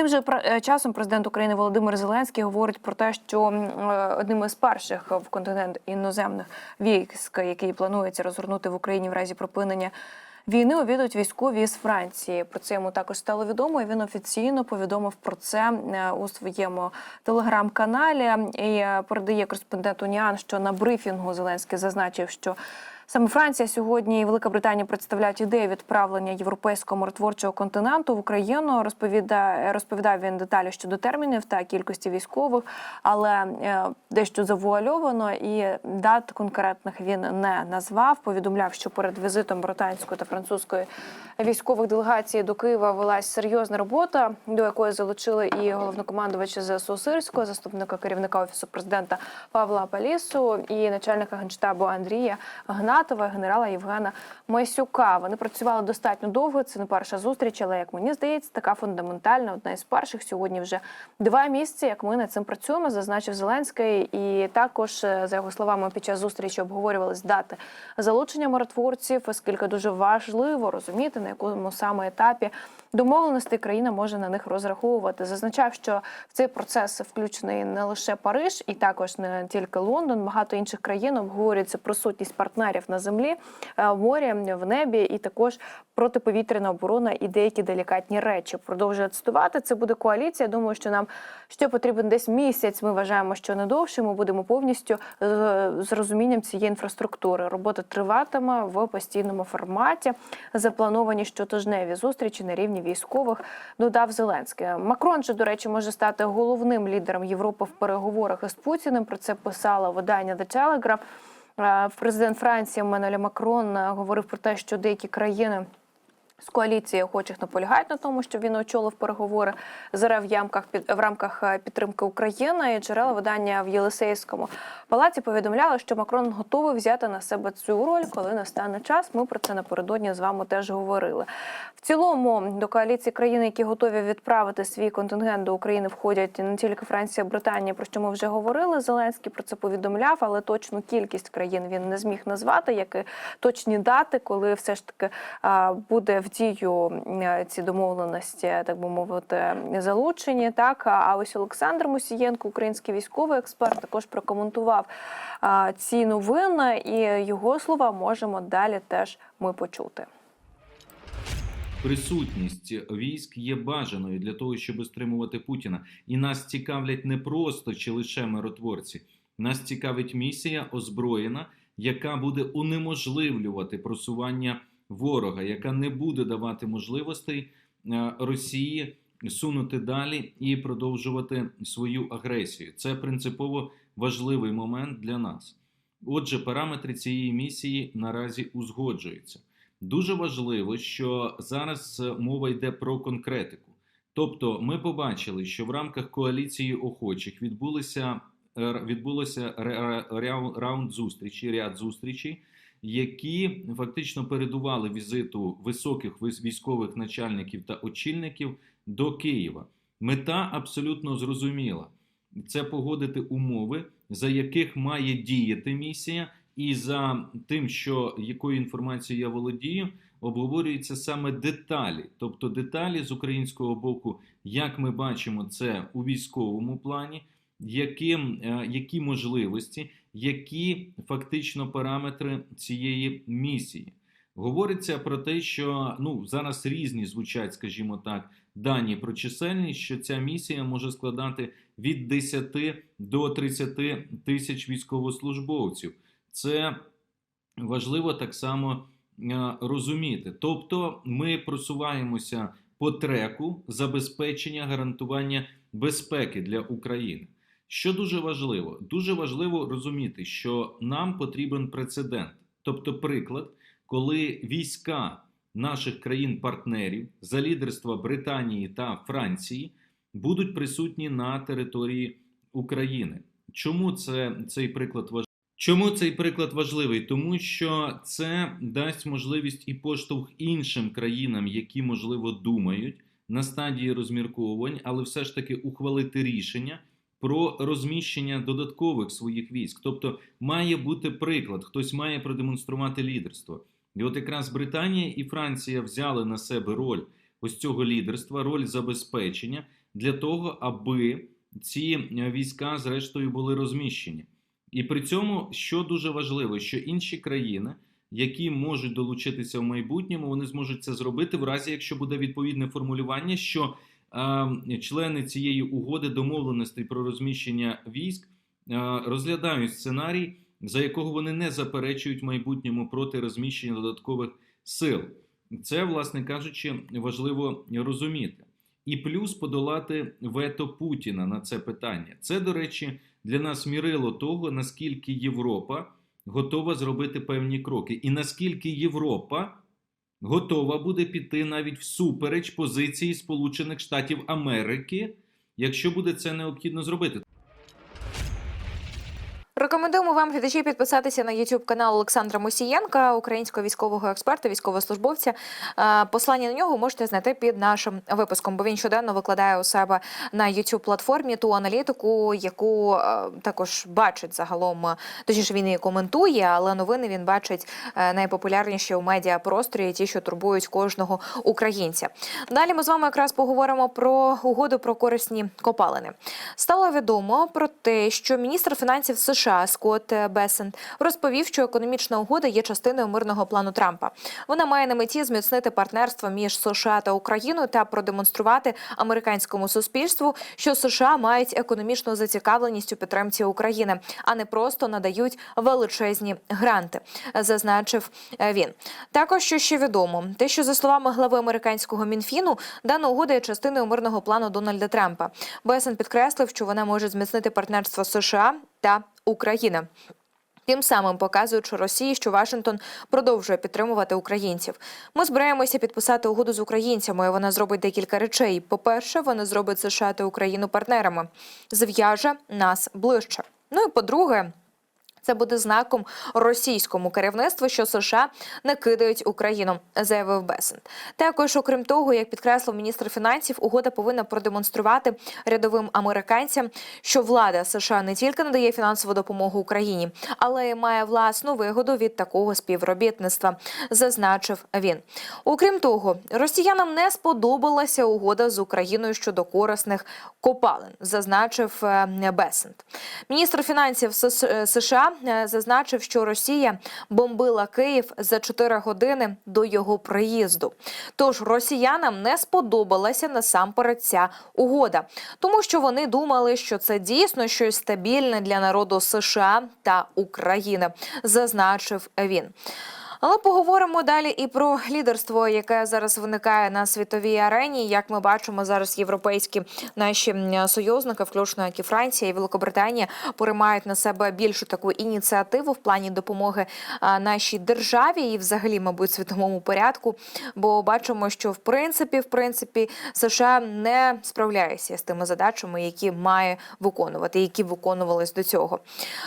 Тим же е, часом президент України Володимир Зеленський говорить про те, що е, одним із перших в континент іноземних військ, які планується розгорнути в Україні в разі припинення. Війни увідуть військові з Франції. Про це йому також стало відомо. і Він офіційно повідомив про це е, у своєму телеграм-каналі. І передає кореспондент Уніан, що на брифінгу Зеленський зазначив, що Саме Франція сьогодні і Велика Британія представляють ідею відправлення європейського миротворчого континенту в Україну. Розповідає розповідав він деталі щодо термінів та кількості військових, але е, дещо завуальовано і дат конкретних він не назвав. Повідомляв, що перед візитом британської та французької військових делегацій до Києва велась серйозна робота, до якої залучили і головнокомандувача ЗСУ Сирського, заступника керівника офісу президента Павла Палісу і начальника генштабу Андрія Гнатова, генерала Євгена Майсюка. Вони працювали достатньо довго. Це не перша зустріч, але як мені здається, така фундаментальна, одна із перших. Сьогодні вже два місяці, як ми над цим працюємо, зазначив Зеленський. І також, е, за його словами, під час зустрічі обговорювались дати залучення миротворців, оскільки дуже важливо розуміти, на якому саме етапі домовленостей країна може на них розраховувати. Зазначав, що в цей процес включений не лише Париж, і також не тільки Лондон, багато інших країн обговорюється присутність партнерів на землі, е, в морі, в небі, і також протиповітряна оборона і деякі делікатні речі. Продовжує цитувати. Це буде коаліція. Думаю, що нам ще потрібен десь місяць. Ми вважаємо, що не довше. Ми будемо повністю е, з розумінням цієї інфраструктури. Робота триватиме в постійному форматі. Заплановані щотижневі зустрічі на рівні військових. Додав Зеленський. Макрон же, до речі, може стати головним лідером Європи в переговорах із Путіним. Про це писала видання The Telegraph. Е, Президент Франції Еммануель Макрон е, говорив про те, що деякі країни. З коаліції охочих наполягають на тому, що він очолив переговори ЗРФ в ямках під в рамках е, підтримки України. І джерела видання в Єлисейському палаці повідомляли, що Макрон готовий взяти на себе цю роль, коли настане час. Ми про це напередодні з вами теж говорили. В цілому до коаліції країн, які готові відправити свій контингент до України, входять не тільки Франція, Британія, про що ми вже говорили. Зеленський про це повідомляв, але точну кількість країн він не зміг назвати, як і точні дати, коли все ж таки буде в дію ці домовленості, так би мовити, залучені. Так а ось Олександр Мусієнко, український військовий експерт, також прокоментував ці новини, і його слова можемо далі теж ми почути. Присутність військ є бажаною для того, щоб стримувати Путіна. І нас цікавлять не просто чи лише миротворці. Нас цікавить місія озброєна, яка буде унеможливлювати просування ворога, яка не буде давати можливостей е, Росії сунути далі і продовжувати свою агресію. Це принципово важливий момент для нас. Отже, параметри цієї місії наразі узгоджуються. Дуже важливо, що зараз е, мова йде про конкретику. Тобто, ми побачили, що в рамках коаліції охочих відбулися е, відбулося раунд зустрічі, ряд зустрічей, які фактично передували візиту високих вис- військових начальників та очільників до Києва. Мета абсолютно зрозуміла: це погодити умови, за яких має діяти місія, і за тим, що якою інформацією я володію, обговорюються саме деталі, тобто деталі з українського боку, як ми бачимо це у військовому плані, яким, е, які можливості, які фактично параметри цієї місії. Говориться про те, що ну зараз різні звучать, скажімо так, дані про чисельність, що ця місія може складати від 10 до 30 тисяч військовослужбовців. Це важливо так само е, розуміти. Тобто, ми просуваємося по треку забезпечення гарантування безпеки для України. Що дуже важливо, дуже важливо розуміти, що нам потрібен прецедент, тобто приклад, коли війська наших країн-партнерів за лідерства Британії та Франції будуть присутні на території України. Чому це цей приклад важливий? Чому цей приклад важливий? Тому що це дасть можливість і поштовх іншим країнам, які можливо думають на стадії розмірковувань, але все ж таки ухвалити рішення про розміщення додаткових своїх військ. Тобто має бути приклад, хтось має продемонструвати лідерство. І от якраз Британія і Франція взяли на себе роль ось цього лідерства, роль забезпечення. для того, аби ці війська зрештою були розміщені. І при цьому, що дуже важливо, що інші країни, які можуть долучитися в майбутньому, вони зможуть це зробити в разі, якщо буде відповідне формулювання, що члени цієї угоди домовленостей про розміщення військ розглядають сценарій, за якого вони не заперечують в майбутньому проти розміщення додаткових сил. Це, власне кажучи, важливо розуміти. І плюс подолати вето Путіна на це питання. Це, до речі, для нас мірило того, наскільки Європа готова зробити певні кроки, і наскільки Європа готова буде піти навіть всупереч позиції Сполучених Штатів Америки, якщо буде це необхідно зробити. Рекомендуємо вам глядачі підписатися на YouTube канал Олександра Мосієнка, українського військового експерта, військовослужбовця. Е, Послання на нього можете знайти під нашим випуском, бо він щоденно викладає у себе на youtube платформі ту аналітику, яку е, також бачить загалом. е, Точніше, він її коментує, але новини він бачить найпопулярніші у медіапросторі, ті, що турбують кожного українця. Далі ми з вами якраз поговоримо про угоду про корисні копалини. Стало відомо про те, що міністр фінансів США Скотт Бесент розповів, що економічна угода є частиною мирного плану Трампа. Вона має на меті зміцнити партнерство між США та Україною та продемонструвати американському суспільству, що США мають економічну зацікавленість у підтримці України, а не просто надають величезні гранти, зазначив е, він. Також що ще відомо, те, що за словами глави американського мінфіну, дана угода є частиною мирного плану Дональда Трампа. Бесен підкреслив, що вона може зміцнити партнерство США та України. Тим самим показуючи Росії, що Вашингтон продовжує підтримувати українців. Ми збираємося підписати угоду з українцями. Вона зробить декілька речей. По-перше, вона зробить США та Україну партнерами, зв'яже нас ближче. Ну і по-друге. Це буде знаком російському керівництву, що США не кидають Україну, заявив Бесент. Також, окрім того, як підкреслив міністр фінансів, угода повинна продемонструвати рядовим американцям, що влада США не тільки надає фінансову допомогу Україні, але й має власну вигоду від такого співробітництва, зазначив він. Окрім того, росіянам не сподобалася угода з Україною щодо корисних копалин, зазначив е, Бесент. Міністр фінансів е, США е, зазначив, що Росія бомбила Київ за 4 години до його приїзду. Тож росіянам не сподобалася насамперед ця угода, тому що вони думали, що це дійсно щось стабільне для народу США та України, зазначив він. Але поговоримо далі і про лідерство, яке зараз виникає на світовій арені. Як ми бачимо, зараз європейські наші союзники, включно як і Франція і Великобританія, переймають на себе більшу таку ініціативу в плані допомоги нашій державі і, взагалі, мабуть, світовому порядку. Бо бачимо, що в принципі, в принципі, США не справляється з тими задачами, які має виконувати, які виконувались до цього.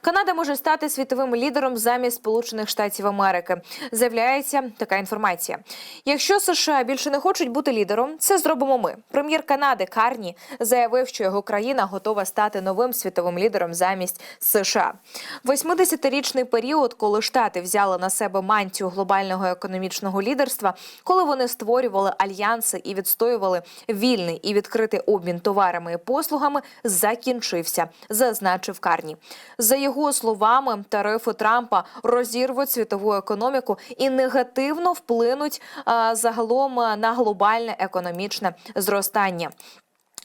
Канада може стати світовим лідером замість Сполучених Штатів Америки. З'являється така інформація. Якщо США більше не хочуть бути лідером, це зробимо ми. Прем'єр Канади Карні заявив, що його країна готова стати новим світовим лідером замість США. 80-річний період, коли штати взяли на себе мантію глобального економічного лідерства, коли вони створювали альянси і відстоювали вільний і відкритий обмін товарами і послугами, закінчився, зазначив Карні. За його словами, тарифи Трампа розірвуть світову економіку і негативно вплинуть загалом на глобальне економічне зростання.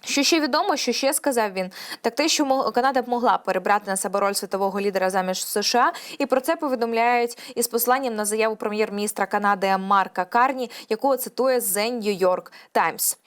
Що ще відомо, що ще сказав він, так те, що Канада б могла перебрати на себе роль світового лідера замість США, і про це повідомляють із посланням на заяву прем'єр-міністра Канади Марка Карні, яку цитує The New York Times.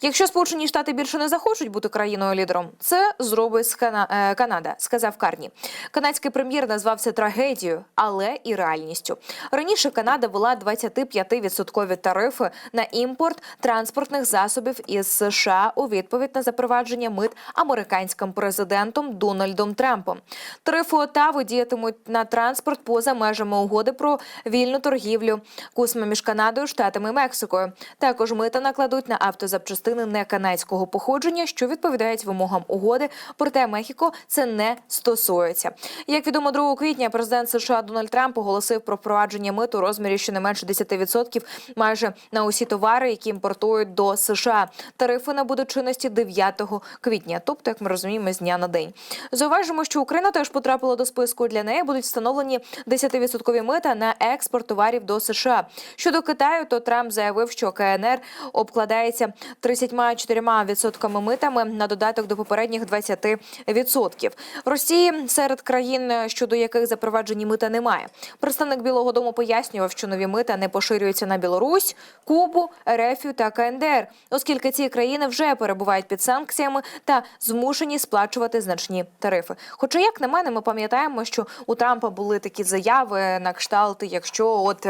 Якщо Сполучені Штати більше не захочуть бути країною лідером, це зробить е, Канада, сказав Карні. Канадський прем'єр назвав це трагедією, але і реальністю. Раніше Канада вела 25% тарифи на імпорт транспортних засобів із США у відповідь на запровадження мит американським президентом Дональдом Трампом. Тарифи Отави діятимуть на транспорт поза межами угоди про вільну торгівлю кусми між Канадою, Штатами і Мексикою. Також мита накладуть на автозапчастини не канадського походження, що відповідають вимогам угоди. Проте Мехіко це не стосується. Як відомо, 2 квітня президент США Дональд Трамп оголосив про впровадження миту у розмірі щонайменше 10% майже на усі товари, які імпортують до США. Тарифи набудуть чинності 9 квітня, тобто, як ми розуміємо, з дня на день. Зауважимо, що Україна теж потрапила до списку. Для неї будуть встановлені 10% мита на експорт товарів до США. Щодо Китаю, то Трамп заявив, що КНР обкладається 34% митами на додаток до попередніх 20%. Росії серед країн, щодо яких запроваджені мита немає. Представник Білого Дому пояснював, що нові мита не поширюються на Білорусь, Кубу, Ерефію та КНДР, оскільки ці країни вже перебувають під санкціями та змушені сплачувати значні тарифи. Хоча, як на мене, ми пам'ятаємо, що у Трампа були такі заяви на кшталт, якщо от.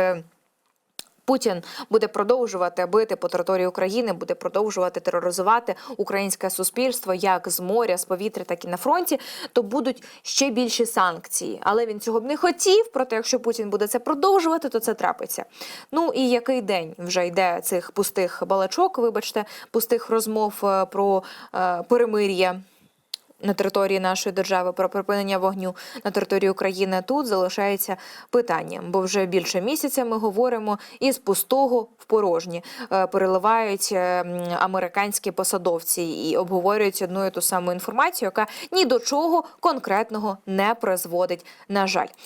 Путін буде продовжувати бити по території України, буде продовжувати тероризувати українське суспільство як з моря, з повітря, так і на фронті. То будуть ще більші санкції. Але він цього б не хотів. Проте, якщо Путін буде це продовжувати, то це трапиться. Ну і який день вже йде цих пустих балачок? Вибачте, пустих розмов е, про е, перемир'я на території нашої держави про припинення вогню на території України тут залишається питанням, бо вже більше місяця ми говоримо із пустого в порожні Е, переливають е, американські посадовці і обговорюють одну і ту саму інформацію, яка ні до чого конкретного не призводить. На жаль,